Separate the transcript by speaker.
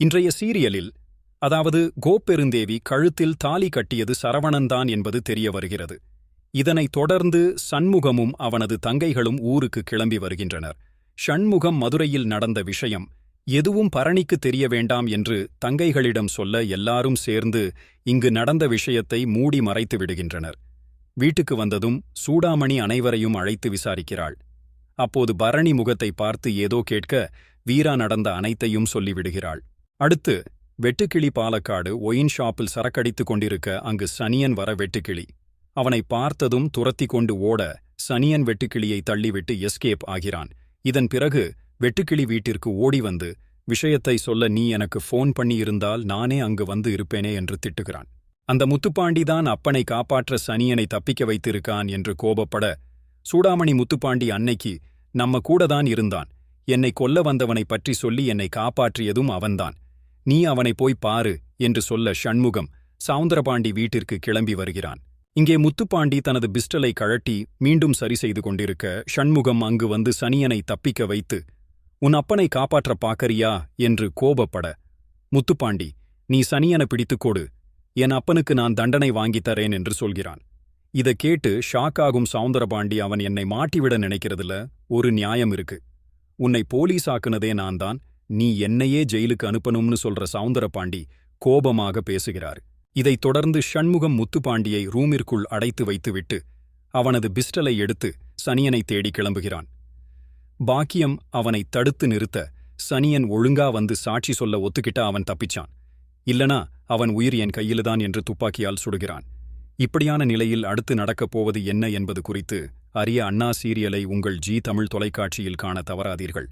Speaker 1: இன்றைய சீரியலில் அதாவது கோப்பெருந்தேவி கழுத்தில் தாலி கட்டியது சரவணன்தான் என்பது தெரிய வருகிறது. இதனைத் தொடர்ந்து சண்முகமும் அவனது தங்கைகளும் ஊருக்கு கிளம்பி வருகின்றனர். ஷண்முகம் மதுரையில் நடந்த விஷயம் எதுவும் பரணிக்கு தெரிய வேண்டாம் என்று தங்கைகளிடம் சொல்ல எல்லாரும் சேர்ந்து இங்கு நடந்த விஷயத்தை மூடி மறைத்து விடுகின்றனர். வீட்டுக்கு வந்ததும் சூடாமணி அனைவரையும் அழைத்து விசாரிக்கிறாள். அப்போது பரணி முகத்தை பார்த்து ஏதோ கேட்க வீரா நடந்த அனைத்தையும் சொல்லிவிடுகிறாள். அடுத்து வெட்டுக்கிளி பாலக்காடு ஒயின் ஷாப்பில் சரக்கடித்துக் கொண்டிருக்க அங்கு சனியன் வர வெட்டுக்கிளி. அவனை பார்த்ததும் துரத்தி கொண்டு ஓட சனியன் வெட்டுக்கிளியை தள்ளிவிட்டு எஸ்கேப் ஆகிறான். இதன் பிறகு வெட்டுக்கிளி வீட்டிற்கு ஓடி வந்து விஷயத்தை சொல்ல நீ எனக்கு ஃபோன் பண்ணியிருந்தால் நானே அங்கு வந்து இருப்பேனே என்று திட்டுகிறான். அந்த முத்துப்பாண்டிதான் அப்பனை காப்பாற்ற சனியனை தப்பிக்க வைத்திருக்கான் என்று கோபப்பட சூடாமணி முத்துப்பாண்டி அன்னைக்கு நம்ம கூடதான் இருந்தான். என்னை கொல்ல வந்தவனை பற்றி சொல்லி என்னை காப்பாற்றியதும் அவன்தான். நீ அவனை போய் பாரு என்று சொல்ல ஷண்முகம் சவுந்தரபாண்டி வீட்டிற்கு கிளம்பி வருகிறான். இங்கே முத்துப்பாண்டி தனது பிஸ்டலை கழட்டி மீண்டும் சரி செய்து கொண்டிருக்க ஷண்முகம் அங்கு வந்து சனியனை தப்பிக்க வைத்து உன் அப்பனை காப்பாற்ற பாக்கறியா? என்று கோபப்பட முத்துப்பாண்டி நீ சனியனை பிடித்துக் கொடு. என் அப்பனுக்கு நான் தண்டனை வாங்கித் தரேன் என்று சொல்கிறான். இதை கேட்டு ஷாக்காகும் சவுந்தரபாண்டி அவன் என்னை மாட்டிவிட நினைக்கிறதுல ஒரு நியாயம் இருக்கு. உன்னை போலீஸ் ஆக்குனதே நான் தான். நீ என்னையே ஜெயிலுக்கு அனுப்பணும்னு சொல்ற சவுந்தரபாண்டி கோபமாக பேசுகிறார். இதைத் தொடர்ந்து ஷண்முகம் முத்துப்பாண்டியை ரூமிற்குள் அடைத்து வைத்துவிட்டு அவனது பிஸ்டலை எடுத்து சனியனை தேடி கிளம்புகிறான். பாக்கியம் அவனை தடுத்து நிறுத்த சனியன் ஒழுங்கா வந்து சாட்சி சொல்ல ஒத்துக்கிட்ட அவன் தப்பிச்சான். இல்லனா அவன் உயிர் என் கையில்தான் என்று துப்பாக்கியால் சுடுகிறான். இப்படியான நிலையில் அடுத்து நடக்கப் போவது என்ன என்பது குறித்து அரிய அண்ணா சீரியலை உங்கள் ஜி தமிழ் தொலைக்காட்சியில் காண தவறாதீர்கள்.